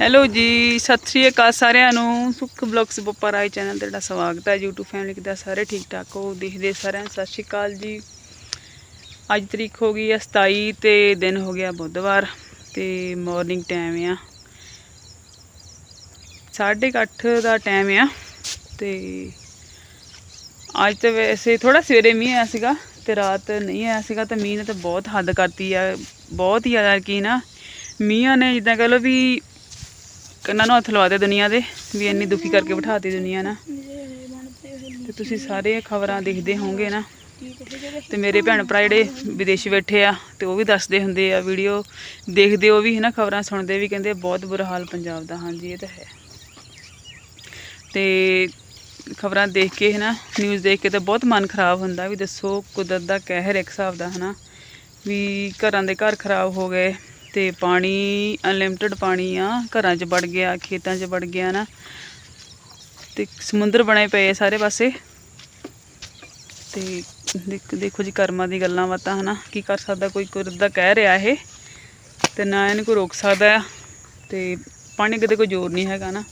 Hello ਜੀ, ਸਤਿ ਸ੍ਰੀ ਅਕਾਲ ਸਾਰਿਆਂ ਨੂੰ। ਸੁਖ ਬਲੌਗਸ ਬੱਪਾ ਰਾਏ ਚੈਨਲ ਤੇ ਤੁਹਾਡਾ ਸਵਾਗਤ ਹੈ। YouTube ਫੈਮਿਲੀ ਦਾ ਸਾਰੇ ਠੀਕ ਠਾਕ ਹੋ? ਦੇਖਦੇ ਸਾਰਿਆਂ ਸਤਿ ਸ੍ਰੀ ਅਕਾਲ ਜੀ। ਅੱਜ ਤਰੀਕ ਹੋ ਗਈ ਹੈ 27 ਤੇ ਦਿਨ ਹੋ ਗਿਆ ਬੁੱਧਵਾਰ ਤੇ ਮਾਰਨਿੰਗ ਟਾਈਮ ਆ। 8:30 ਦਾ ਟਾਈਮ ਆ ਤੇ ਅੱਜ ਤੇ ਵੈਸੇ ਥੋੜਾ ਸਵੇਰੇ ਮੀਂਹ ਆਇਆ ਸੀਗਾ ਤੇ ਰਾਤ ਨਹੀਂ ਆਇਆ ਸੀਗਾ ਤੇ ਮੀਂਹ ਨੇ ਤਾਂ ਬਹੁਤ ਹੱਦ ਕਰਤੀ ਆ। ਬਹੁਤ ਹੀ ਜ਼ਿਆਦਾ ਕੀ ਨਾ ਮੀਂਹਾਂ ਨੇ ਜਿੱਦਾਂ ਕਹ ਲਓ ਵੀ ਕੰਨਾਂ ਨੂੰ ਹੱਥ ਲਵਾ ਦੇ ਦੁਨੀਆ ਦੇ, ਵੀ ਇੰਨੀ ਦੁਖੀ ਕਰਕੇ ਬਿਠਾਤੀ ਦੁਨੀਆ ਨਾ। ਤੇ ਤੁਸੀਂ ਸਾਰੇ ਖਬਰਾਂ ਦੇਖਦੇ ਹੋਵੋਗੇ ਨਾ। ਤੇ ਮੇਰੇ ਭੈਣ ਭਰਾ ਜਿਹੜੇ ਵਿਦੇਸ਼ ਬੈਠੇ ਆ, ਤੇ ਉਹ ਵੀ ਦੱਸਦੇ ਹੁੰਦੇ ਆ ਵੀਡੀਓ। ਦੇਖਦੇ ਉਹ ਵੀ ਹੈ ਨਾ ਖਬਰਾਂ ਸੁਣਦੇ ਵੀ ਕਹਿੰਦੇ ਬਹੁਤ ਬੁਰਾ ਹਾਲ ਪੰਜਾਬ ਦਾ, ਹਾਂਜੀ, ਇਹ ਤਾਂ ਹੈ। ਤੇ ਖਬਰਾਂ ਦੇਖ ਕੇ ਹੈ ਨਾ ਨਿਊਜ਼ ਦੇਖ ਕੇ ਤਾਂ ਬਹੁਤ ਮਨ ਖਰਾਬ ਹੁੰਦਾ ਵੀ ਦੱਸੋ ਕੁਦਰਤ ਦਾ ਕਹਿਰ ਇੱਕ ਹਿਸਾਬ ਦਾ ਹੈ ਨਾ ਵੀ ਘਰਾਂ ਦੇ ਘਰ ਖਰਾਬ ਹੋ ਗਏ। ਤੇ ਪਾਣੀ ਅਨਲਿਮਟਿਡ ਪਾਣੀ ਆ, ਘਰਾਂ 'ਚ ਵੜ ਗਿਆ, ਖੇਤਾਂ 'ਚ ਵੜ ਗਿਆ ਨਾ। ਤੇ ਸਮੁੰਦਰ ਬਣੇ ਪਏ ਸਾਰੇ ਪਾਸੇ। ਤੇ ਦੇਖ- ਦੇਖੋ ਜੀ ਕਰਮਾਂ ਦੀ ਗੱਲਾਂ ਬਾਤਾਂ, ਹਨਾ। ਕੀ ਕਰ ਸਕਦਾ? ਕੋਈ ਕੁਦਰਤ ਦਾ ਕਹਿ ਰਿਹਾ ਇਹ। ਤੇ ਨਾ ਇਹਨੂੰ ਕੋਈ ਰੋਕ ਸਕਦਾ। ਆ ਤੇ ਪਾਣੀ ਕਦੇ ਕੋਈ ਜ਼ੋਰ ਨਹੀਂ ਹੈਗਾ ਨਾ।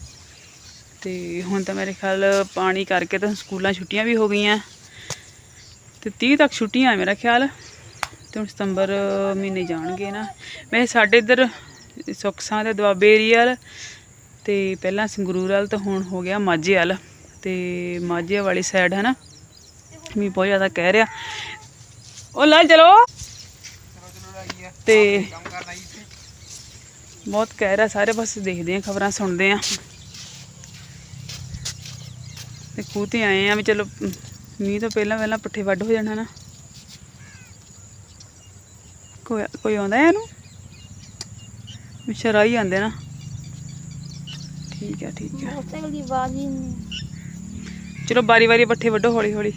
ਤੇ ਹੁਣ ਤਾਂ ਮੇਰੇ ਖਿਆਲ ਪਾਣੀ ਕਰਕੇ ਤਾਂ ਸਕੂਲਾਂ ਛੁੱਟੀਆਂ ਵੀ ਹੋ ਗਈਆਂ। ਤੇ 30 ਤੱਕ ਛੁੱਟੀਆਂ ਮੇਰਾ ਖਿਆਲ। ਤੇ ਹੁਣ ਸਤੰਬਰ ਮਹੀਨੇ ਜਾਣਗੇ ਨਾ। ਮੈਂ ਸਾਡੇ ਇੱਧਰ ਸੁਖਸਾਂ ਦੇ ਦੁਆਬੇ ਏਰੀਆ ਵਾਲ ਤੇ ਪਹਿਲਾਂ ਸੰਗਰੂਰ ਵੱਲ ਤਾਂ ਹੁਣ ਹੋ ਗਿਆ ਮਾਝੇ ਵੱਲ। ਤੇ ਮਾਝੇ ਵਾਲੀ ਸਾਈਡ ਹੈ ਨਾ ਵੀ ਬਹੁਤ ਜ਼ਿਆਦਾ ਕਹਿ ਰਿਹਾ। ਉਹ ਲੈ ਚਲੋ। ਤੇ ਬਹੁਤ ਕਹਿ ਰਿਹਾ ਸਾਰੇ ਬਸ ਦੇਖਦੇ ਆ ਖਬਰਾਂ ਸੁਣਦੇ ਆ ਤੇ ਖੂਹ ਤੇ ਆਏ ਆ ਵੀ ਚਲੋ, ਮੀਂਹ ਤੋਂ ਪਹਿਲਾਂ ਪਹਿਲਾਂ ਪੱਠੇ ਵੱਢ ਹੋ ਜਾਣਾ ਨਾ ਕੋਈ ਕੋਈ ਆਉਂਦਾ ਹੈ ਇਹਨੂੰ? ਵਿਚਾਰਾ ਹੀ ਆਂਦੇ ਨਾ। ਠੀਕ ਹੈ ਠੀਕ ਹੈ। ਮੋਟਰਸਾਈਕਲ ਦੀ ਆਵਾਜ਼ ਹੀ ਨਹੀਂ। ਚਲੋ ਬਾਰੀ ਬਾਰੀ ਪੱਠੇ ਵੱਢੋ ਹੌਲੀ ਹੌਲੀ।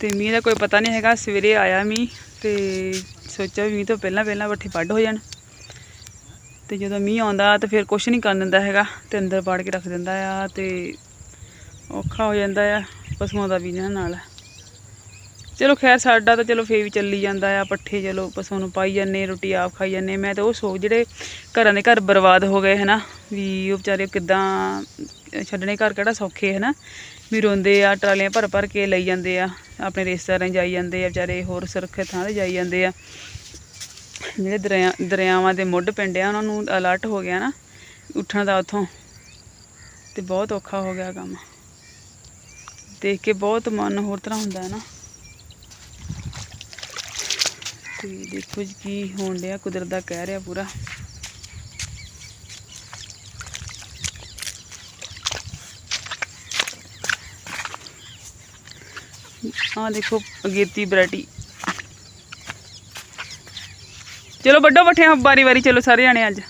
ਤੇ ਮੀਂਹ ਦਾ ਕੋਈ ਪਤਾ ਨਹੀਂ ਹੈਗਾ ਸਵੇਰੇ ਆਇਆ ਮੀਂਹ ਤੇ ਸੋਚਿਆ ਵੀ ਮੀਂਹ ਤੋਂ ਪਹਿਲਾਂ ਪਹਿਲਾਂ ਪੱਠੇ ਵੱਢ ਹੋ ਜਾਣ। ਤੇ ਜਦੋਂ ਮੀਂਹ ਆਉਂਦਾ ਤਾਂ ਫਿਰ ਕੁਝ ਨਹੀਂ ਕਰਨ ਦਿੰਦਾ ਹੈਗਾ ਤੇ ਅੰਦਰ ਬਾੜ ਕੇ ਰੱਖ ਦਿੰਦਾ ਆ ਤੇ ਔਖਾ ਹੋ ਜਾਂਦਾ ਆ ਪਸ਼ੂਆਂ ਦਾ ਵੀ ਨਾਲ। ਚਲੋ ਖੈਰ ਸਾਡਾ ਤਾਂ ਚਲੋ ਫੇਰ ਵੀ ਚੱਲੀ ਜਾਂਦਾ ਆ, ਪੱਠੇ ਚਲੋ ਪਸ਼ੂਆਂ ਨੂੰ ਪਾਈ ਜਾਂਦੇ ਰੋਟੀ ਆਪ ਖਾਈ ਜਾਂਦੇ ਮੈਂ ਤਾਂ ਉਹ ਸੋਚ ਜਿਹੜੇ ਘਰਾਂ ਦੇ ਘਰ ਬਰਬਾਦ ਹੋ ਗਏ ਹਨਾ, ਵੀ ਉਹ ਵਿਚਾਰੇ ਕਿੱਦਾਂ ਛੱਡਣੇ ਘਰ ਕਿਹੜਾ ਸੌਖੇ ਹਨਾ। ਵੀ ਰੋਂਦੇ ਆ, ਟਰਾਲੀਆਂ ਭਰ ਭਰ ਕੇ ਲਈ ਜਾਂਦੇ ਆ, ਆਪਣੇ ਰਿਸ਼ਤੇਦਾਰਾਂ ਜਾਈ ਜਾਂਦੇ ਆ, ਵਿਚਾਰੇ ਹੋਰ ਸੁਰੱਖਿਅਤ ਥਾਂ ਤੇ ਜਾਈ ਜਾਂਦੇ ਆ। ਜਿਹੜੇ ਦਰਿਆ, ਦਰਿਆਵਾਂ ਦੇ ਮੁੱਢ ਪਿੰਡ ਆ, ਉਹਨਾਂ ਨੂੰ ਅਲਰਟ ਹੋ ਗਿਆ ਨਾ, ਉੱਠਣ ਦਾ ਉੱਥੋਂ। ਤੇ ਬਹੁਤ ਔਖਾ ਹੋ ਗਿਆ ਕੰਮ। ਦੇਖ ਕੇ ਬਹੁਤ ਮਨ ਹੋਰ ਤਰ੍ਹਾਂ ਹੁੰਦਾ ਹੈ ਨਾ ਤੇ ਦੇਖੋ ਜੀ ਕੀ ਹੋਣ ਡਿਆ, ਕੁਦਰਤ ਦਾ ਕਹਿ ਰਿਹਾ ਪੂਰਾ। ਆਹ ਦੇਖੋ, ਅਗੇਤੀ ਵੈਰਾਈਟੀ। ਚਲੋ ਵੱਡੋ ਪੱਠੇ ਬਾਰੀ ਵਾਰੀ ਚਲੋ ਸਾਰੇ ਜਾਣੇ ਅੱਜ।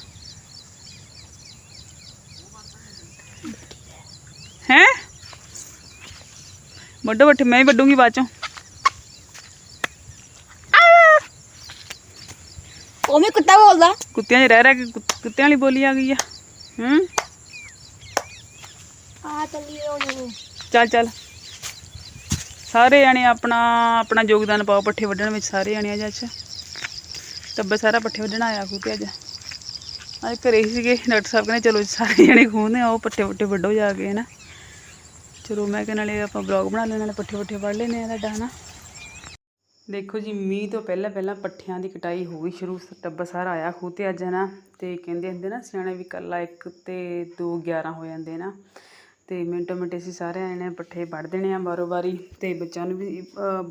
ਹੈ? ਵੱਡੋ ਪੱਠੇ ਮੈਂ ਹੀ ਵੱਡੂਗੀ ਬਾਅਦ ਚੋਂ ਉਹ ਵੀ ਕੁੱਤਾ ਬੋਲਦਾ? ਕੁੱਤਿਆਂ 'ਚ ਰਹਿ ਰਹਿ ਕੇ ਕੁੱਤ- ਕੁੱਤਿਆਂ ਵਾਲੀ ਬੋਲੀ ਆ ਗਈ ਆ। ਹੂੰ? ਆ ਚੱਲੀ ਉਹ ਚੱਲ ਚੱਲ। ਸਾਰੇ ਜਾਣੇ ਆਪਣਾ ਆਪਣਾ ਯੋਗਦਾਨ ਪਾਓ ਪੱਠੇ ਵੱਢਣ ਵਿੱਚ ਸਾਰੇ ਜਾਣੇ ਅੱਜ ਅੱਛਾ ਟੱਬਰ ਸਾਰਾ ਪੱਠੇ ਵੱਢਣ ਆਇਆ ਖੂਹ ਤੇ ਅੱਜ। ਅੱਜ ਘਰੇ ਹੀ ਸੀਗੇ ਡਾਕਟਰ ਸਾਹਿਬ ਕਹਿੰਦੇ ਚਲੋ ਸਾਰੇ ਜਾਣੇ ਖੂਹ ਨੇ ਆਓ ਪੱਠੇ ਵੱਟੇ ਵੱਢੋ ਜਾ ਕੇ ਹਨਾ। ਚਲੋ ਮੈਂ ਕਿਹਾ ਨਾਲੇ ਆਪਾਂ ਬਲੌਗ ਬਣਾ ਲੈਣ ਨਾਲੇ ਪੱਠੇ ਵੱਟੇ ਵੱਢ ਲੈਨੇ ਆ ਤੁਹਾਡਾ ਹਨਾ। ਦੇਖੋ ਜੀ ਮੀਂਹ ਤੋਂ ਪਹਿਲਾਂ ਪਹਿਲਾਂ ਪੱਠਿਆਂ ਦੀ ਕਟਾਈ ਹੋ ਗਈ ਸ਼ੁਰੂ ਟੱਬਰ ਸਾਰਾ ਆਇਆ ਖੂਹ ਤੇ ਅੱਜ ਨਾ ਤੇ ਕਹਿੰਦੇ ਹੁੰਦੇ ਨਾ ਸਿਆਣੇ ਵੀ ਕੱਲਾ ਇੱਕ ਤੇ 2 11 ਹੋ ਜਾਂਦੇ ਨਾ ਤੇ ਮਿੰਟੋ ਮਿੰਟ ਅਸੀਂ ਸਾਰਿਆਂ ਨੇ ਪੱਠੇ ਵੱਢ ਦੇਣੇ ਆ ਬਾਰੋ ਬਾਰੀ ਤੇ ਬੱਚਿਆਂ ਨੂੰ ਵੀ ਅਹ,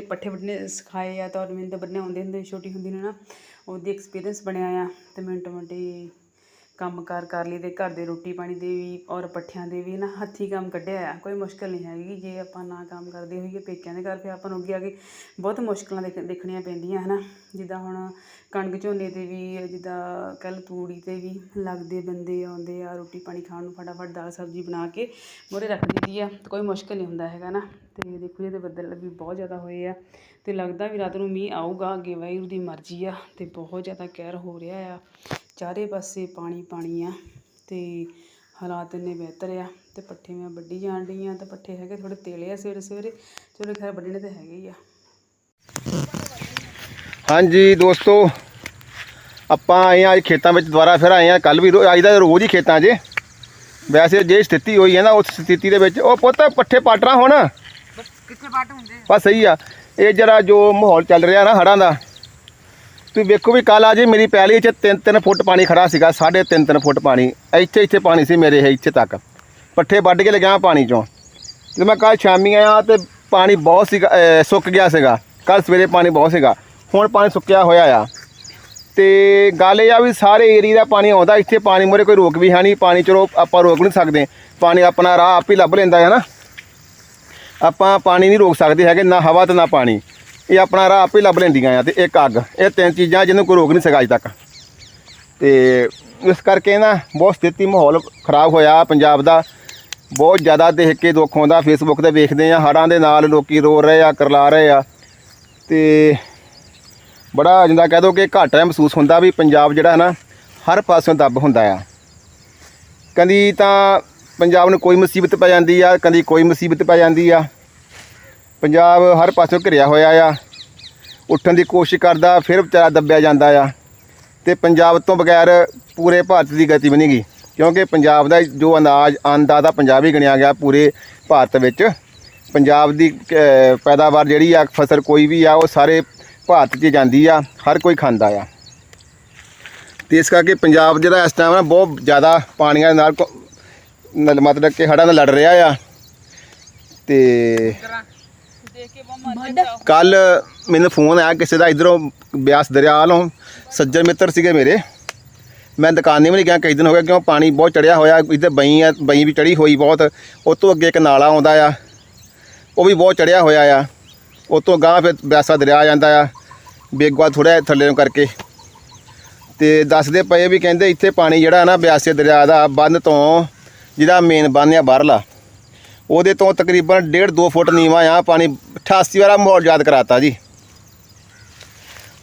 ਪੱਠੇ ਵੱਢਣੇ ਸਿਖਾਏ ਆ ਤਾਂ ਮੈਨੂੰ ਤਾਂ ਵੱਢਣੇ ਆਉਂਦੇ ਹੁੰਦੇ ਛੋਟੀ ਹੁੰਦੀ ਨੇ ਨਾ ਉਹਦੀ ਐਕਸਪੀਰੀਅੰਸ ਬਣਿਆ ਆ ਤੇ ਮਿੰਟੋ ਮਿੰਟ ਹੀ ਕੰਮ ਕਾਰ ਕਰ ਲਈ ਤੇ ਘਰ ਦੇ ਰੋਟੀ ਪਾਣੀ ਦੇ ਵੀ ਔਰ ਪੱਠਿਆਂ ਦੇ ਵੀ ਨਾ ਹੱਥੀਂ ਕੰਮ ਕੱਢਿਆ ਆ, ਕੋਈ ਮੁਸ਼ਕਲ ਨਹੀਂ ਹੈਗੀ, ਜੇ ਆਪਾਂ ਨਾ ਕੰਮ ਕਰਦੇ ਹੋਈਏ ਪੇਕਿਆਂ ਦੇ ਘਰ, ਫਿਰ ਆਪਾਂ ਨੂੰ ਅੱਗੇ ਆ ਕੇ ਬਹੁਤ ਮੁਸ਼ਕਲਾਂ ਦੇਖ, ਦੇਖਣੀਆਂ ਪੈਂਦੀਆਂ ਹਨਾ। ਜਿੱਦਾਂ ਹੁਣ ਕਣਕ ਝੋਨੇ ਤੇ ਵੀ, ਜਿੱਦਾਂ ਕੱਲ ਤੂੜੀ ਤੇ ਵੀ ਲੱਗਦੇ ਬੰਦੇ ਆਉਂਦੇ ਆ, ਰੋਟੀ ਪਾਣੀ ਖਾਣ ਨੂੰ ਫਟਾਫਟ ਦਾਲ ਸਬਜ਼ੀ ਬਣਾ ਕੇ ਮੋਰੇ ਰੱਖ ਦਿੱਤੀ ਆ ਕੋਈ ਮੁਸ਼ਕਲ ਨਹੀਂ ਹੁੰਦਾ ਹੈਗਾ ਨਾ। ਤੇ ਦੇਖੋ ਇਹਦੇ ਬੱਦਲ ਵੀ ਬਹੁਤ ਜ਼ਿਆਦਾ ਹੋਏ ਆ, ਤੇ ਲੱਗਦਾ ਵੀ ਰਾਤ ਨੂੰ ਮੀਂਹ ਆਊਗਾ, ਅੱਗੇ ਵਾਹਿਗੁਰੂ ਦੀ ਮਰਜ਼ੀ ਆ, ਤੇ ਬਹੁਤ ਜ਼ਿਆਦਾ ਕਹਿਰ ਹੋ ਰਿਹਾ ਆ। ਚਾਰੇ ਪਾਸੇ ਪਾਣੀ ਪਾਣੀ ਆ ਤੇ ਹਾਲਾਤ ਇੰਨੇ ਬਿਹਤਰ ਆ ਤੇ ਪੱਠੇ ਮੈਂ ਵੱਢੀ ਜਾਣ ਡਈ ਆ ਤੇ ਪੱਠੇ ਹੈਗੇ ਥੋੜੇ ਤੇਲੇ ਆ ਸਵੇਰੇ ਸਵੇਰੇ ਚਲੋ ਖੈਰ ਵੱਢਣੇ ਤੇ ਹੈਗੇ ਹੀ ਆ। ਹਾਂਜੀ ਦੋਸਤੋ ਆਪਾਂ ਆਏ ਆ ਅੱਜ ਖੇਤਾਂ ਵਿੱਚ ਦੁਬਾਰਾ ਫਿਰ ਆਏ ਆ ਕੱਲ ਵੀ ਅੱਜ ਦਾ ਰੋਜ਼ ਹੀ ਖੇਤਾਂ 'ਚ। ਵੈਸੇ ਜੇ ਸਥਿਤੀ ਹੋਈ ਹੈ ਨਾ ਉਸ ਸਥਿਤੀ ਦੇ ਵਿੱਚ ਉਹ ਪੁੱਤ ਪੱਠੇ ਪਾਟਣਾ ਹੁਣ। ਕਿੱਥੇ ਪਾਟ ਹੁੰਦੇ ਬਸ ਸਹੀ ਆ। ਇਹ ਜਿਹੜਾ ਜੋ ਮਾਹੌਲ ਚੱਲ ਰਿਹਾ ਨਾ ਹੜਾਂ ਦਾ ਤੁਸੀਂ ਵੇਖੋ ਵੀ ਕੱਲ ਅਜੇ ਮੇਰੀ ਪੈਲੀ 'ਚ 3-3 ਫੁੱਟ ਪਾਣੀ ਖੜਾ ਸੀਗਾ 3.5 ਫੁੱਟ ਪਾਣੀ। ਇੱਥੇ ਇੱਥੇ ਪਾਣੀ ਸੀ ਮੇਰੇ ਇਹ ਇੱਥੇ ਤੱਕ। ਪੱਠੇ ਵੱਢ ਕੇ ਲਗਾਇਆ ਪਾਣੀ 'ਚੋਂ। ਜਦੋਂ ਮੈਂ ਕੱਲ ਸ਼ਾਮੀ ਆਇਆ ਤੇ ਪਾਣੀ ਬਹੁਤ ਸੀਗਾ ਸੁੱਕ ਗਿਆ ਸੀਗਾ। ਕੱਲ ਸਵੇਰੇ ਪਾਣੀ ਬਹੁਤ ਸੀਗਾ। ਹੁਣ ਪਾਣੀ ਸੁੱਕਿਆ ਹੋਇਆ ਆ। ਤੇ ਗੱਲ ਇਹ ਆ ਵੀ ਸਾਰੇ ਏਰੀਆ ਦਾ ਪਾਣੀ ਆਉਂਦਾ, ਇੱਥੇ ਪਾਣੀ ਮੋਰੇ ਕੋਈ ਰੋਕ ਵੀ ਹੈ ਨਹੀਂ। ਪਾਣੀ ਚਲੋ ਆਪਾਂ ਰੋਕ ਨਹੀਂ ਸਕਦੇ। ਪਾਣੀ ਆਪਣਾ ਰਾਹ ਆਪ ਹੀ ਲੱਭ ਲੈਂਦਾ ਹੈ ਨਾ। ਆਪਾਂ ਪਾਣੀ ਨਹੀਂ ਰੋਕ ਸਕਦੇ ਹੈਗੇ, ਨਾ ਹਵਾ ਤੇ ਨਾ ਪਾਣੀ। ਇਹ ਆਪਣਾ ਰਾਹ ਆਪੇ ਲੱਭ ਲੈਂਦੀਆਂ ਆ ਤੇ ਇੱਕ ਅੱਗ, ਇਹ ਤਿੰਨ ਚੀਜ਼ਾਂ ਜਿਹਨੂੰ ਕੋਈ ਰੋਕ ਨਹੀਂ ਸਕਾ ਅਜ ਤੱਕ। ਤੇ ਇਸ ਕਰਕੇ ਨਾ ਬਹੁਤ ਸਥਿਤੀ ਮਾਹੌਲ ਖਰਾਬ ਹੋਇਆ ਪੰਜਾਬ ਦਾ। ਬਹੁਤ ਜ਼ਿਆਦਾ ਦੇਖ ਕੇ ਦੁੱਖ ਆਉਂਦਾ ਫੇਸਬੁੱਕ ਤੇ ਵੇਖਦੇ ਆ, ਹੜ੍ਹਾਂ ਦੇ ਨਾਲ ਲੋਕੀ ਰੋ ਰਹੇ ਆ, ਕਰਲਾ ਰਹੇ ਆ। ਤੇ ਬੜਾ ਜਿੰਦਾ ਕਹਿ ਦੋ ਕਿ ਘਾਟਾ ਮਹਿਸੂਸ ਹੁੰਦਾ ਵੀ ਪੰਜਾਬ ਜਿਹੜਾ ਹੈ ਨਾ ਹਰ ਪਾਸਿਓਂ ਦੱਬ ਹੁੰਦਾ ਆ। ਕਦੀ ਤਾਂ ਪੰਜਾਬ ਨੂੰ ਕੋਈ ਮੁਸੀਬਤ ਪੈ ਜਾਂਦੀ ਆ, ਕਦੀ ਕੋਈ ਮੁਸੀਬਤ ਪੈ ਜਾਂਦੀ ਆ। ਪੰਜਾਬ ਹਰ ਪਾਸਿਓਂ ਘਿਰਿਆ ਹੋਇਆ ਆ। ਉੱਠਣ ਦੀ ਕੋਸ਼ਿਸ਼ ਕਰਦਾ, ਫਿਰ ਵਿਚਾਰਾ ਦੱਬਿਆ ਜਾਂਦਾ ਆ। ਤੇ ਪੰਜਾਬ ਤੋਂ ਬਗੈਰ ਪੂਰੇ ਭਾਰਤ ਦੀ ਗਤੀ ਬਣੇਗੀ ਕਿਉਂਕਿ ਪੰਜਾਬ ਦਾ ਜੋ ਅਨਾਜ ਆਂਦਾ ਦਾ ਪੰਜਾਬ ਹੀ ਗਿਣਿਆ ਗਿਆ ਪੂਰੇ ਭਾਰਤ ਵਿੱਚ। ਪੰਜਾਬ ਦੀ ਪੈਦਾਵਾਰ ਜਿਹੜੀ ਆ, ਫਸਲ ਕੋਈ ਵੀ ਆ, ਉਹ ਸਾਰੇ ਭਾਰਤ 'ਚ ਜਾਂਦੀ ਆ, ਹਰ ਕੋਈ ਖਾਂਦਾ ਆ। ਤੇ ਇਸ ਕਰਕੇ ਪੰਜਾਬ ਜਿਹੜਾ ਇਸ ਟਾਈਮ ਨਾ, ਬਹੁਤ ਜ਼ਿਆਦਾ ਪਾਣੀਆਂ ਨਾਲ ਕੋ- ਮਤਲਬ ਕਿ ਹੜ੍ਹਾਂ ਨਾਲ ਲੜ ਰਿਹਾ ਆ। ਤੇ ਕੱਲ ਮੈਨੂੰ ਫੋਨ ਆਇਆ ਕਿਸੇ ਦਾ ਇਧਰੋਂ ਬਿਆਸ ਦਰਿਆ ਵੱਲੋਂ ਸੱਜਣ ਮਿੱਤਰ ਸੀਗੇ ਮੇਰੇ। ਮੈਂ ਦੁਕਾਨੇ ਵੀ ਨਹੀਂ ਗਿਆ ਕਈ ਦਿਨ ਹੋ ਗਏ ਕਿਉਂ ਪਾਣੀ ਬਹੁਤ ਚੜਿਆ ਹੋਇਆ ਇੱਧਰ ਬਈ ਆ ਬਈ ਵੀ ਚੜੀ ਹੋਈ ਬਹੁਤ ਉਹ ਤੋਂ ਅੱਗੇ ਇੱਕ ਨਾਲਾ ਆਉਂਦਾ ਆ ਉਹ ਵੀ ਬਹੁਤ ਚੜਿਆ ਹੋਇਆ ਆ। ਉਹ ਤੋਂ ਗਾਂ ਫਿਰ ਬਿਆਸਾ ਦਰਿਆ ਆ ਜਾਂਦਾ ਆ ਬੇਗਵਾ ਥੋੜਾ ਥੱਲੇ ਨੂੰ ਕਰਕੇ। ਤੇ ਦੱਸਦੇ ਪਏ ਵੀ ਕਹਿੰਦੇ ਇੱਥੇ ਪਾਣੀ ਜਿਹੜਾ ਨਾ ਬਿਆਸੇ ਦਰਿਆ ਦਾ ਬੰਨ ਤੋਂ ਜਿਹੜਾ ਮੇਨ ਬੰਨ ਆ ਬਾਹਰਲਾ। ਉਹਦੇ ਤੋਂ ਤਕਰੀਬਨ 1.5 2 ਫੁੱਟ ਨੀਵਾਂ ਆ, ਪਾਣੀ 88 ਵਾਲਾ ਮਾਹੌਲ ਯਾਦ ਕਰਾਤਾ ਜੀ।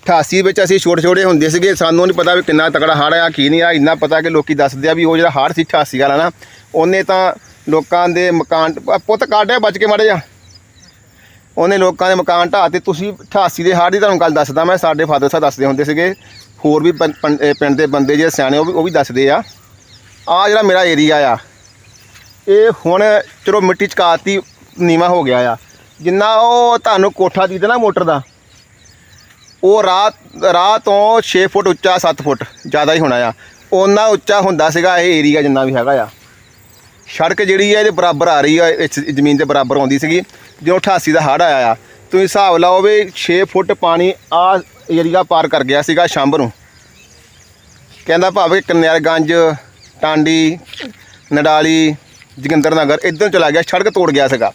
88 ਵਿੱਚ ਅਸੀਂ ਛੋਟੇ ਛੋਟੇ ਹੁੰਦੇ ਸੀਗੇ, ਸਾਨੂੰ ਨਹੀਂ ਪਤਾ ਵੀ ਕਿੰਨਾ ਤਕੜਾ ਹੜ੍ਹ ਆ, ਕੀ ਨਹੀਂ ਆ, ਇੰਨਾ ਪਤਾ ਕਿ ਲੋਕੀ ਦੱਸਦੇ ਆ ਵੀ ਉਹ ਜਿਹੜਾ ਹੜ੍ਹ ਸੀ 88 ਵਾਲਾ ਨਾ, ਉਹਨੇ ਤਾਂ ਲੋਕਾਂ ਦੇ ਮਕਾਨ ਪੁੱਤ ਕਾਢਿਆ ਬਚ ਕੇ ਮਾੜੇ ਜਾ ਉਹਨੇ ਲੋਕਾਂ ਦੇ ਮਕਾਨ ਢਾਹ ਤੇ, ਤੁਸੀਂ 88 ਦੇ ਹੜ੍ਹ ਦੀ ਤੁਹਾਨੂੰ ਗੱਲ ਦੱਸਦਾ ਮੈਂ, ਸਾਡੇ ਫਾਦਰ ਸਾਹਿਬ ਦੱਸਦੇ ਹੁੰਦੇ ਸੀਗੇ, ਹੋਰ ਵੀ ਪੰ- ਪਿੰਡ ਦੇ ਬੰਦੇ ਜਿਹੜੇ ਸਿਆਣੇ, ਉਹ ਵੀ ਉਹ ਵੀ ਦੱਸਦੇ ਆ। ਆ ਜਿਹੜਾ ਮੇਰਾ ਏਰੀਆ ਆ ਇਹ ਹੁਣ ਚਲੋ ਮਿੱਟੀ ਚਕਾਤੀ ਨੀਵਾ ਹੋ ਗਿਆ ਆ। ਜਿੰਨਾ ਉਹ ਤੁਹਾਨੂੰ ਕੋਠਾ ਦੀਦਾ ਨਾ ਮੋਟਰ ਦਾ, ਉਹ ਰਾਹ ਰਾਹ ਤੋਂ 6 ਫੁੱਟ ਉੱਚਾ 7 ਫੁੱਟ ਜ਼ਿਆਦਾ ਹੀ ਹੋਣਾ ਆ। ਉਹਨਾਂ ਉੱਚਾ ਹੁੰਦਾ ਸੀਗਾ ਇਹ ਏਰੀਆ ਜਿੰਨਾ ਵੀ ਹੈਗਾ ਆ। ਸੜਕ ਜਿਹੜੀ ਆ, ਇਹਦੇ ਬਰਾਬਰ ਆ ਰਹੀ ਆ, ਇਸ ਜ਼ਮੀਨ ਦੇ ਬਰਾਬਰ ਆਉਂਦੀ ਸੀਗੀ। ਜਦੋਂ 88 ਦਾ ਹੜ੍ਹ ਆਇਆ ਆ, ਤੁਸੀਂ ਹਿਸਾਬ ਲਾਓ ਵੀ 6 ਫੁੱਟ ਪਾਣੀ ਆ ਏਰੀਆ ਪਾਰ ਕਰ ਗਿਆ ਸੀਗਾ ਸ਼ੰਭ ਨੂੰ। ਕਹਿੰਦਾ ਭਾਵੇਂ ਕਨਿਆਰਗੰਜ, ਟਾਂਡੀ, ਨਡਾਲੀ ਜੋਗਿੰਦਰ ਨਗਰ ਇੱਧਰ ਚਲਾ ਗਿਆ, ਸੜਕ ਤੋੜ ਗਿਆ ਸੀਗਾ।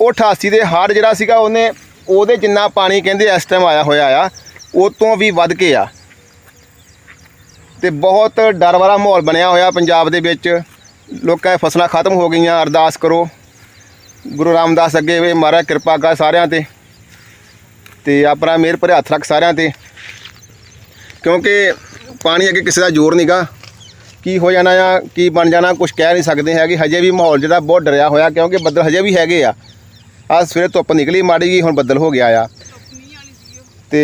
ਉਹ 88 ਦੇ ਹਾਰ ਜਿਹੜਾ ਸੀਗਾ, ਉਹਨੇ ਉਹਦੇ ਜਿੰਨਾ ਪਾਣੀ ਕਹਿੰਦੇ ਇਸ ਟਾਈਮ ਆਇਆ ਹੋਇਆ ਆ, ਉਹ ਤੋਂ ਵੀ ਵੱਧ ਕੇ ਆ। ਤੇ ਬਹੁਤ ਡਰ ਵਾਲਾ ਮਾਹੌਲ ਬਣਿਆ ਹੋਇਆ ਪੰਜਾਬ ਦੇ ਵਿੱਚ। ਲੋਕਾਂ ਦੀਆਂ ਫਸਲਾਂ ਖਤਮ ਹੋ ਗਈਆਂ, ਅਰਦਾਸ ਕਰੋ। ਗੁਰੂ ਰਾਮਦਾਸ ਅੱਗੇ ਵੇ ਮਹਾਰਾਜ ਕਿਰਪਾ ਕਰ ਸਾਰਿਆਂ ਤੇ। ਤੇ ਆਪਣਾ ਮਿਹਰ ਭਰੇ ਹੱਥ ਰੱਖ ਸਾਰਿਆਂ ਤੇ। ਕਿਉਂਕਿ ਪਾਣੀ ਅੱਗੇ ਕਿਸੇ ਦਾ ਜ਼ੋਰ ਨਹੀਂਗਾ ਕੀ ਹੋ ਜਾਣਾ ਆ ਕੀ ਬਣ ਜਾਣਾ ਕੁਝ ਕਹਿ ਨਹੀਂ ਸਕਦੇ ਹੈਗੇ। ਹਜੇ ਵੀ ਮਾਹੌਲ ਜਿਹੜਾ ਬਹੁਤ ਡਰਿਆ ਹੋਇਆ, ਕਿਉਂਕਿ ਬੱਦਲ ਹਜੇ ਵੀ ਹੈਗੇ ਆ। ਆ ਸਵੇਰੇ ਧੁੱਪ ਨਿਕਲੀ ਮਾੜੀ ਜੀ ਹੁਣ ਬੱਦਲ ਹੋ ਗਿਆ ਆ। ਤੇ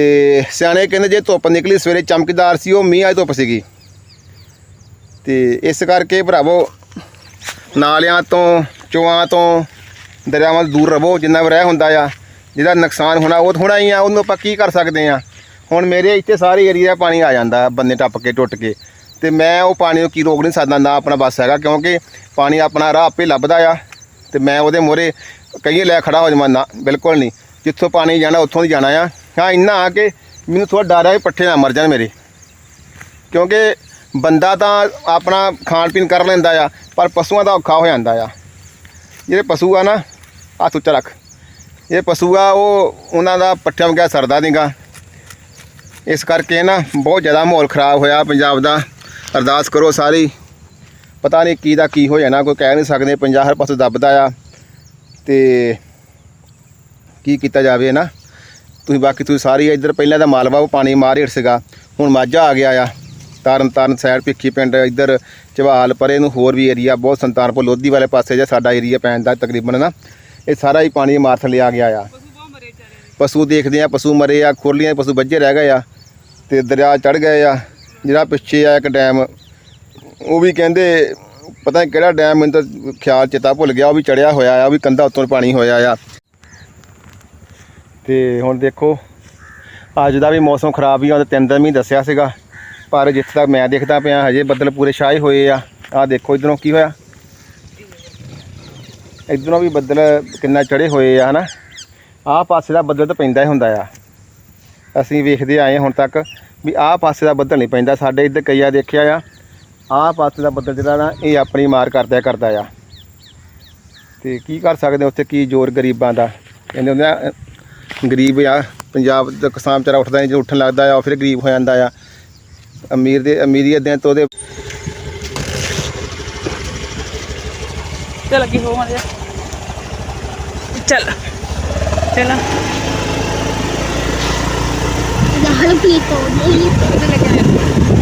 ਸਿਆਣੇ ਕਹਿੰਦੇ ਜੇ ਧੁੱਪ ਨਿਕਲੀ, ਸਵੇਰੇ ਚਮਕਦਾਰ ਸੀ, ਉਹ ਮੀਂਹ ਆਈ ਧੁੱਪ ਸੀਗੀ। ਤੇ ਇਸ ਕਰਕੇ ਭਰਾਵੋ, ਨਾਲਿਆਂ ਤੋਂ, ਚੋਆਂ ਤੋਂ, ਦਰਿਆਵਾਂ ਤੋਂ ਦੂਰ ਰਹੋ, ਜਿੰਨਾ ਵੀ ਰਹਿ ਹੁੰਦਾ ਆ। ਜਿਹਦਾ ਨੁਕਸਾਨ ਹੋਣਾ, ਉਹ ਹੋਣਾ ਹੀ ਆ, ਉਹਨੂੰ ਆਪਾਂ ਕੀ ਕਰ ਸਕਦੇ ਆ। ਹੁਣ ਮੇਰੇ ਇੱਥੇ ਸਾਰੇ ਏਰੀਆ ਪਾਣੀ ਆ ਜਾਂਦਾ, ਬੰਨੇ ਟੱਪ ਕੇ, ਟੁੱਟ ਕੇ। ਤੇ ਮੈਂ ਉਹ ਪਾਣੀ ਨੂੰ ਕੀ ਰੋਕ ਨਹੀਂ ਸਕਦਾ, ਨਾ ਆਪਣਾ ਬਸ ਹੈਗਾ, ਕਿਉਂਕਿ ਪਾਣੀ ਆਪਣਾ ਰਾਹ ਆਪੇ ਲੱਭਦਾ ਆ। ਤੇ ਮੈਂ ਉਹਦੇ ਮੋਰੇ ਕਈ ਲੈ ਖੜਾ ਹੋ ਜਾਵਾਂ, ਨਾ, ਬਿਲਕੁਲ ਨਹੀਂ। ਜਿੱਥੋਂ ਪਾਣੀ ਜਾਣਾ, ਉੱਥੋਂ ਦੀ ਜਾਣਾ ਆ। ਹਾਂ, ਇੰਨਾ ਆ ਕਿ ਮੈਨੂੰ ਥੋੜਾ ਡਰ ਆ ਵੀ ਪੱਠੇ ਨਾ ਮਰ ਜਾਣ ਮੇਰੇ। ਕਿਉਂਕਿ ਬੰਦਾ ਤਾਂ ਆਪਣਾ ਖਾਣ ਪੀਣ ਕਰ ਲੈਂਦਾ ਆ, ਪਰ ਪਸ਼ੂਆਂ ਦਾ ਔਖਾ ਹੋ ਜਾਂਦਾ ਆ। ਜਿਹੜੇ ਪਸ਼ੂ ਆ ਨਾ, ਹੱਥ ਉੱਚਾ ਰੱਖ। ਇਹ ਪਸ਼ੂ ਆ, ਉਹ ਉਹਨਾਂ ਦਾ ਪੱਠਿਆਂ ਵਗੈਰਾ ਸਰਦਾ ਨਹੀਂਗਾ ਇਸ ਕਰਕੇ ਨਾ ਬਹੁਤ ਜ਼ਿਆਦਾ ਮਾਹੌਲ ਖਰਾਬ ਹੋਇਆ ਪੰਜਾਬ ਦਾ। ਅਰਦਾਸ ਕਰੋ ਸਾਰੀ। ਪਤਾ ਨਹੀਂ ਕੀ ਦਾ ਕੀ ਹੋ ਜਾਣਾ, ਕੋਈ ਕਹਿ ਨਹੀਂ ਸਕਦੇ, ਪੰਜਾਬ ਹਰ ਪਾਸੇ ਦੱਬਦਾ ਆ ਤੇ ਕੀ ਕੀਤਾ ਜਾਵੇ ਨਾ। ਤੁਸੀਂ ਬਾਕੀ ਤੁਸੀਂ ਸਾਰੀ ਇੱਧਰ ਪਹਿਲਾਂ ਤਾਂ ਮਾਲਵਾ ਉਹ ਪਾਣੀ ਮਾਰ ਹੇਠ ਸੀਗਾ, ਹੁਣ ਮਾਝਾ ਆ ਗਿਆ ਆ। ਤਰਨ ਤਾਰਨ ਸਾਈਡ, ਭਿੱਖੀ ਪਿੰਡ, ਇੱਧਰ ਚਵਾਲ ਪਰੇ ਨੂੰ ਹੋਰ ਵੀ ਏਰੀਆ ਬਹੁਤ ਸੰਤਾਨਪੁਰ, ਲੋਧੀ ਵਾਲੇ ਪਾਸੇ ਜਾਂ ਸਾਡਾ ਏਰੀਆ ਪੈਂਦਾ ਤਕਰੀਬਨ ਨਾ। ਇਹ ਸਾਰਾ ਹੀ ਪਾਣੀ ਮਾਰ ਥੱਲੇ ਆ ਗਿਆ ਆ। ਪਸ਼ੂ ਦੇਖਦੇ ਆ, ਪਸ਼ੂ ਮਰੇ ਆ, ਖੁਰਲੀਆਂ ਪਸ਼ੂ ਵੱਜੇ ਰਹਿ ਗਏ ਆ ਤੇ ਦਰਿਆ ਚੜ ਗਏ ਆ। ਜਿਹੜਾ ਪਿੱਛੇ ਆ ਇੱਕ ਡੈਮ, ਉਹ ਵੀ ਕਹਿੰਦੇ ਪਤਾ ਨਹੀਂ ਕਿਹੜਾ ਡੈਮ ਮੈਨੂੰ ਤਾਂ ਖਿਆਲ ਚੇਤਾ ਭੁੱਲ ਗਿਆ, ਉਹ ਵੀ ਚੜਿਆ ਹੋਇਆ ਆ, ਉਹ ਵੀ ਕੰਧਾਂ ਉੱਤੋਂ ਪਾਣੀ ਹੋਇਆ ਆ। ਤੇ ਹੁਣ ਦੇਖੋ, ਅੱਜ ਦਾ ਵੀ ਮੌਸਮ ਖਰਾਬ ਹੀ ਆ, ਉਹਦੇ ਤਿੰਨ ਦਿਨ ਵੀ ਦੱਸਿਆ ਸੀਗਾ, ਪਰ ਜਿੱਥੇ ਤੱਕ ਮੈਂ ਦੇਖਦਾ ਪਿਆ, ਹਜੇ ਬੱਦਲ ਪੂਰੇ ਛਾਏ ਹੋਏ ਆ। ਆਹ ਦੇਖੋ ਇਧਰੋਂ ਕੀ ਹੋਇਆ। ਇਧਰੋਂ ਵੀ ਬੱਦਲ ਕਿੰਨਾ ਚੜੇ ਹੋਏ ਆ, ਹਨਾ। ਆਹ ਪਾਸੇ ਦਾ ਬੱਦਲ ਤਾਂ ਪੈਂਦਾ ਹੀ ਹੁੰਦਾ ਆ। ਅਸੀਂ ਵੇਖਦੇ ਆਏ ਹੁਣ ਤੱਕ। ਵੀ ਆਹ ਪਾਸੇ ਦਾ ਬੱਦਲ ਨਹੀਂ ਪੈਂਦਾ। ਸਾਡੇ ਇੱਧਰ ਕਈਆ ਦੇਖਿਆ ਆ, ਆਹ ਪਾਸੇ ਦਾ ਬੱਦਲ ਜਿਹੜਾ ਨਾ, ਇਹ ਆਪਣੀ ਮਾਰ ਕਰਦਾ ਕਰਦਾ ਆ। ਤੇ ਕੀ ਕਰ ਸਕਦੇ ਉੱਥੇ? ਕੀ ਜ਼ੋਰ ਗਰੀਬਾਂ ਦਾ? ਕਹਿੰਦੇ ਹੁੰਦੇ ਆ ਗਰੀਬ ਆ, ਪੰਜਾਬ ਦਾ ਕਿਸਾਨ ਵਿਚਾਰਾ ਉੱਠਦਾ ਨਹੀਂ, ਜੇ ਉੱਠਣ ਲੱਗਦਾ ਆ ਫਿਰ ਗਰੀਬ ਹੋ ਜਾਂਦਾ ਆ। ਅਮੀਰ ਦੇ ਅਮੀਰੀਅਤ ਦੇ ਤੋਂ ਉਹਦੇ ਚੱਲ ਅੱਗੇ ਹੋ ਮਾਰਿਆ ਚੱਲ ਚੱਲ।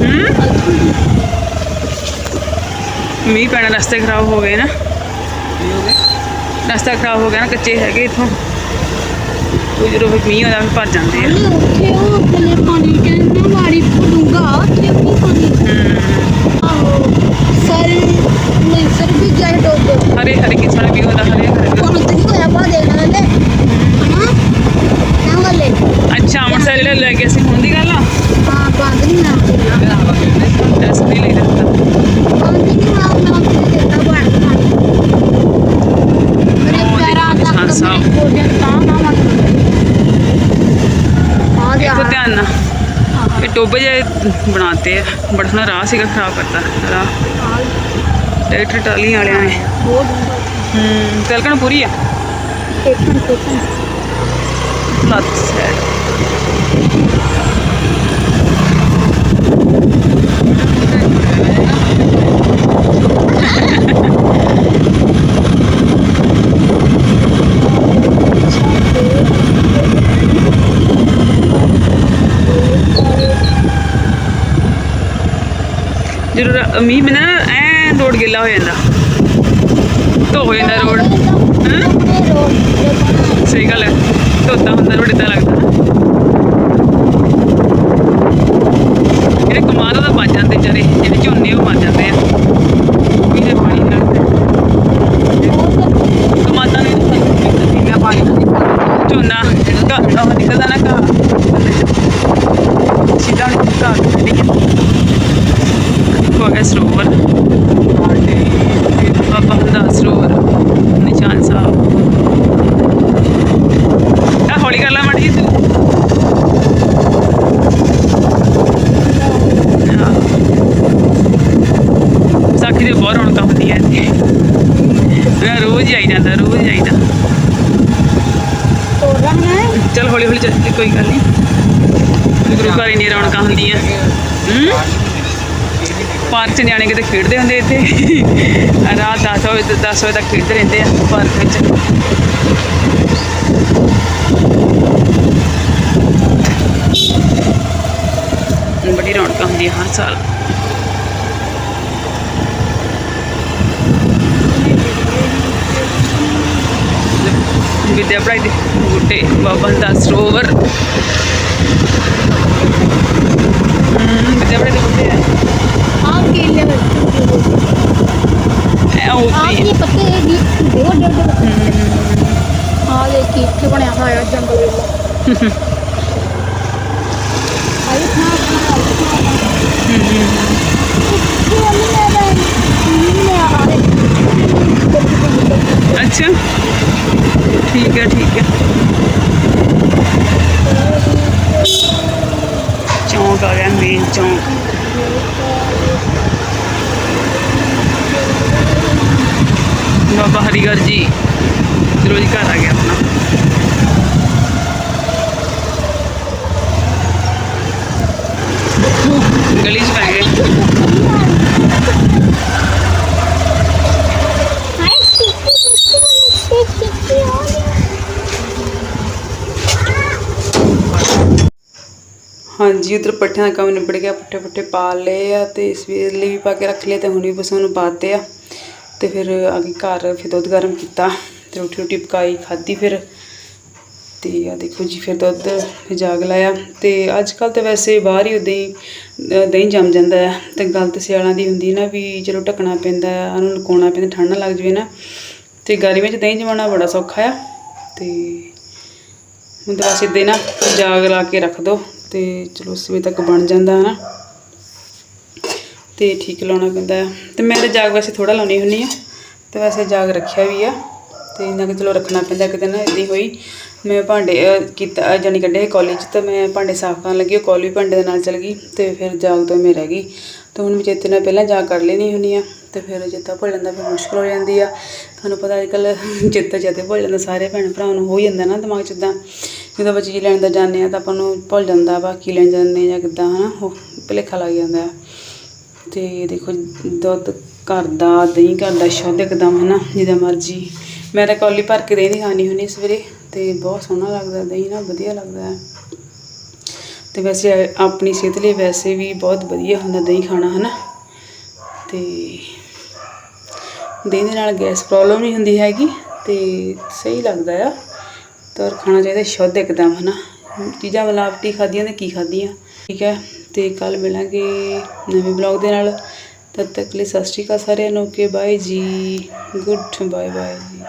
ਹੂੰ ਮੀਂਹ ਪੈਣਾ ਰਸਤੇ ਖਰਾਬ ਹੋ ਗਏ ਨਾ। ਰਸਤਾ ਖਰਾਬ ਹੋ ਗਿਆ ਨਾ ਕੱਚੇ ਹੈਗੇ ਇਥੋਂ। ਉਹ ਜਦੋਂ ਫਿਰ ਮੀਂਹ ਆਉਂਦਾ ਫਿਰ ਭਰ ਜਾਂਦੇ ਆ। ਉੱਥੇ ਉਹ ਥੱਲੇ ਪਾਣੀ ਕਹਿੰਦਾ ਵਾਰੀ ਡੂੰਗਾ ਉੱਥੇ ਵੀ ਪਾਣੀ ਆਹੋ ਸਰ ਨਹੀਂ ਸਰ ਵੀ ਜਾਈ ਡੋਬ। ਹਰੇ ਹਰੇ ਕਿਸਾਨ ਵੀ ਹੁੰਦਾ ਹਰੇ ਹਰੇ ਹੁਣ ਤੇ ਕੀ ਹੋਇਆ ਪਾ ਲੈ ਹਨਾ ਨਾ ਵਾਲੇ ਜਿਹੜਾ ਲੈ ਹੁਣ ਦੀ ਗੱਲ ਆ? ਹਾਂ ਬੰਦ ਨਹੀਂ ਨਾ ਦੱਸ ਨਹੀਂ ਲਈ ਦਿੱਤਾ। ਬੰਦ ਨਹੀਂ ਨਾ ਨਾ ਕਿਤਾ ਬਣ ਮੇਰੇ ਉਹ ਪੈਰਾਂ ਦੇਖੋ ਤੱਕ ਨਿਸ਼ਾਨ ਸਾਹਿਬ। ਮੇਰੇ ਗੋਡਿਆਂ ਤਾਂ ਨਾ ਮਤ ਆ ਗਿਆ ਦੇਖੋ ਧਿਆਨ ਨਾਲ। ਇਹ ਟੋਬੇ ਜੇ ਬਣਾਤੇ ਆ। ਬੜਾ ਸੋਹਣਾ ਰਾਹ ਸੀਗਾ ਖਰਾਬ ਕਰਤਾ। ਰਾਹ। ਟਰੈਕਟਰ ਟਾਲੀਆਂ ਵਾਲਿਆਂ ਨੇ। ਹੂੰ ਤਲਕਣ ਪੂਰੀ ਆ? ਟੇਕਣ ਟੇਕਣ ਲੱਤ ਸਾਈਡ ਮੀਂਹ ਮਨਾ ਐ ਰੋਡ ਗਿੱਲਾ ਹੋ ਜਾਂਦਾ। ਧੋ ਹੋ ਜਾਂਦਾ ਰੋਡ। ਹੈਂ? ਸਹੀ ਗੱਲ ਹੈ। ਧੋਤਾ ਹੁੰਦਾ ਰੋਡ ਇਦਾਂ ਲੱਗਦਾ ਜਿਹੜੇ ਕਮਾਲ ਦਾ ਬਚ ਜਾਂਦੇ ਵਿਚਾਰੇ ਜਿਹੜੇ ਝੋਨੇ ਉਹ ਮਰ ਜਾਂਦੇ ਆ ਇਹਦੇ ਪਾਣੀ ਨਾਲ ਕਮਾਦਾਂ ਨੇ ਇੰਨਾ ਪਾਣੀ ਝੋਨਾ ਘਾ ਉਹ ਨਿਕਲਦਾ ਨਾ ਘਾ ਸਿੱਧਾ ਘਾ ਕੱਢੀ ਹੋ ਗਿਆ ਸਰੋਵਰ ਬਾਬਾ ਹੁੰਦਾ ਸਰੋਵਰ ਨਿਸ਼ਾਨ ਸਾਹਿਬ ਆ ਹੌਲੀ ਕਰ ਲਾ ਮੜੀ ਤੂੰ ਹਾਂ। ਵਿਸਾਖੀ ਦੇ ਬਹੁਤ ਰੌਣਕਾਂ ਹੁੰਦੀਆਂ ਇੱਥੇ ਮੈਂ ਜਾਂਦਾ ਰੋਜ਼ ਹੈ? ਚਲ ਹੌਲੀ ਹੌਲੀ ਚੱਲ ਕੋਈ ਗੱਲ ਨਹੀਂ ਗੁਰੂ ਘਰ ਇੰਨੀਆਂ ਰੌਣਕਾਂ ਹੁੰਦੀਆਂ। ਪਾਰਕ 'ਚ ਨਿਆਣੇ ਕਿਤੇ ਖੇਡਦੇ ਹੁੰਦੇ ਇੱਥੇ? ਰਾਤ 10 ਵਜੇ 10 ਵਜੇ ਤੱਕ ਖੇਡਦੇ ਰਹਿੰਦੇ ਆ ਪਾਰਕ ਵਿੱਚ। ਬੜੀ ਰੌਣਕਾਂ ਹੁੰਦੀਆਂ ਹਰ ਸਾਲ। ਵਿਦਿਆ ਪੜਾਈ ਦੇ ਬੂਟੇ ਬਾਬਾ ਦਾ ਸਰੋਵਰ। ਵਿਦਿਆ ਪੜਾਈ ਦੇ ਬੂਟੇ ਆ ਆਪ ਕੇਲੇ ਵਿੱਚ ਇਹ ਆਪ ਉੱਤੇ ਇਹ ਪੱਤੇ ਦੀ ਦੇ ਵੱਡੇ ਵੱਡੇ ਪੱਤੇ ਆ ਲੈ ਕੀ ਇੱਥੇ ਬਣਿਆ ਹੋਇਆ ਜੰਗਲ ਵਿੱਚ ਆਈ ਨਾ ਅੱਛਾ ਠੀਕ ਹੈ ਠੀਕ ਹੈ। ਚੌਂਕ ਆ ਗਿਆ ਮੇਨ ਚੌਂਕ। ਬਾਬਾ ਹਰੀਗਰ ਜੀ। ਰੋਜ਼ ਘਰ ਆ ਗਿਆ ਆਪਣਾ ਗਲੀ 'ਚ ਪੈ ਗਏ ਹਾਂਜੀ, ਉਧਰ ਪੱਠਿਆਂ ਦਾ ਕੰਮ ਨਿਬੜ ਗਿਆ, ਪੱਠੇ ਪੱਠੇ ਪਾ ਲਏ ਆ ਤੇ ਸਵੇਰ ਲਈ ਵੀ ਪਾ ਕੇ ਰੱਖ ਲਏ ਤੇ ਵੀ ਬਸ ਉਹਨੂੰ ਪਾਤੇ ਆ। ਤੇ ਫਿਰ ਆ ਕੇ ਘਰ, ਫਿਰ ਦੁੱਧ ਗਰਮ ਕੀਤਾ ਤੇ ਰੋਟੀ ਰੋਟੀ ਪਕਾਈ, ਖਾਧੀ ਫਿਰ। ਤੇ ਆ ਦੇਖੋ ਜੀ, ਫਿਰ ਦੁੱਧ ਜਾਗ ਲਾਇਆ। ਤੇ ਅੱਜ ਕੱਲ ਤਾਂ ਵੈਸੇ ਬਾਹਰ ਹੀ ਉਦਾਂ ਹੀ ਦਹੀਂ ਜੰਮ ਜਾਂਦਾ ਹੈ ਤੇ ਗੱਲ ਤੇ ਸਿਆਲਾਂ ਦੀ ਹੁੰਦੀ ਨਾ ਵੀ ਚਲੋ ਢੱਕਣਾ ਪੈਂਦਾ ਹੈ ਉਹਨੂੰ ਲੁਕਾਉਣਾ ਪੈਂਦਾ, ਠੰਡ ਨਾ ਲੱਗ ਜਵੇ ਨਾ। ਤੇ ਗਰਮੀ ਵਿੱਚ ਦਹੀਂ ਜਮਾਉਣਾ ਬੜਾ ਸੌਖਾ ਆ। ਤੇ ਹੁਣ ਤਾਂ ਬਸ ਏਦਾਂ ਨਾ, ਜਾਗ ਲਾ ਕੇ ਰੱਖ ਦੋ। ਤੇ ਚਲੋ ਸਵੇਰ ਤੱਕ ਬਣ ਜਾਂਦਾ ਹੈ ਨਾ ਤੇ ਠੀਕ ਲਾਉਣਾ ਪੈਂਦਾ। ਆ ਤੇ ਮੈਂ ਤਾਂ ਜਾਗ ਵੈਸੇ ਥੋੜਾ ਲਾਉਣੀ ਹੁੰਨੀ ਆ, ਤੇ ਵੈਸੇ ਜਾਗ ਰੱਖਿਆ ਵੀ ਆ। ਤੇ ਇਹਨਾਂ ਕਿ ਚਲੋ ਰੱਖਣਾ ਪੈਂਦਾ ਕਿਤੇ ਨਾ ਇਦਾਂ ਹੋਈ। ਮੈਂ ਭਾਂਡੇ ਕੀਤਾ ਜਾਨੀ ਕੱਢੇ ਕਾਲਜ ਤੇ ਮੈਂ ਭਾਂਡੇ ਸਾਫ਼ ਕਰਨ ਲੱਗੀ, ਉਹ ਕੌਲੀ ਵੀ ਭਾਂਡੇ ਦੇ ਨਾਲ ਚਲ ਗਈ ਤੇ ਫਿਰ ਜਾਗ ਤੋਂ ਮੈਂ ਰਹਿ ਗਈ। ਤੇ ਹੁਣ ਮੈਂ ਚੇਤੇ ਨਾਲ ਪਹਿਲਾਂ ਜਾਗ ਕਰ ਲੈਣੀ ਹੁੰਨੀ ਆ, ਤੇ ਫਿਰ ਚੇਤਾ ਭੁੱਲ ਜਾਂਦਾ, ਫਿਰ ਮੁਸ਼ਕਲ ਹੋ ਜਾਂਦੀ ਆ। ਤੁਹਾਨੂੰ ਪਤਾ ਅੱਜ ਕੱਲ੍ਹ ਚੇਤਾ ਚੇਤੇ ਭੁੱਲ ਜਾਂਦਾ, ਸਾਰੇ ਭੈਣ ਭਰਾਵਾਂ ਨੂੰ ਹੋ ਹੀ ਜਾਂਦਾ ਨਾ ਦਿਮਾਗ 'ਚ ਇੱਦਾਂ ਜਦੋਂ ਆਪਾਂ ਚੀਜ਼ ਲੈਣ ਦਾ ਜਾਂਦੇ ਆ ਤਾਂ ਆਪਾਂ ਨੂੰ ਭੁੱਲ ਜਾਂਦਾ ਬਾਕੀ ਲੈਣ ਜਾਂਦੇ ਜਾਂ ਕਿੱਦਾਂ, ਹਨਾ? ਉਹ ਭੁਲੇਖਾ ਲੱਗ ਜਾਂਦਾ ਆ ਤੇ ਦੇਖੋ, ਦੁੱਧ ਘਰ ਦਾ, ਦਹੀਂ ਘਰ ਦਾ ਸ਼ੁੱਧ ਇੱਕਦਮ ਹੈ ਨਾ ਜਿੱਦਾਂ ਮਰਜ਼ੀ। ਮੈਂ ਤਾਂ ਕੌਲੀ ਭਰ ਕੇ ਦਹੀਂ ਦੀ ਖਾਣੀ ਹੁੰਦੀ ਸਵੇਰੇ ਤੇ ਬਹੁਤ ਸੋਹਣਾ ਲੱਗਦਾ, ਦਹੀਂ ਨਾ ਵਧੀਆ ਲੱਗਦਾ ਹੈ। ਤੇ ਵੈਸੇ ਆਪਣੀ ਸਿਹਤ ਲਈ ਵੈਸੇ ਵੀ ਬਹੁਤ ਵਧੀਆ ਹੁੰਦਾ ਦਹੀਂ ਖਾਣਾ ਹੈ ਨਾ ਤੇ ਦਹੀਂ ਦੇ ਨਾਲ ਗੈਸ ਪ੍ਰੋਬਲਮ ਨਹੀਂ ਹੁੰਦੀ ਹੈਗੀ ਤੇ ਸਹੀ ਲੱਗਦਾ ਆ। ਤਾਂ ਖਾਣਾ ਚਾਹੀਦਾ ਸ਼ੁੱਧ ਇੱਕਦਮ ਹੈ ਨਾ ਚੀਜ਼ਾਂ ਮਿਲਾਵਟੀ ਖਾਧੀਆਂ ਤੇ ਕੀ ਖਾਧੀਆਂ? ਠੀਕ ਹੈ, ਤੇ ਕੱਲ ਮਿਲਾਂਗੇ ਨਵੇਂ ਬਲੌਗ ਦੇ ਨਾਲ। ਤਦ ਤੱਕ ਲਈ ਸਤਿ ਸ਼੍ਰੀ ਅਕਾਲ ਸਾਰਿਆਂ ਨੂੰ, ਓਕੇ, ਬਾਏ ਜੀ। ਗੁੱਡ ਬਾਏ ਬਾਏ ਜੀ।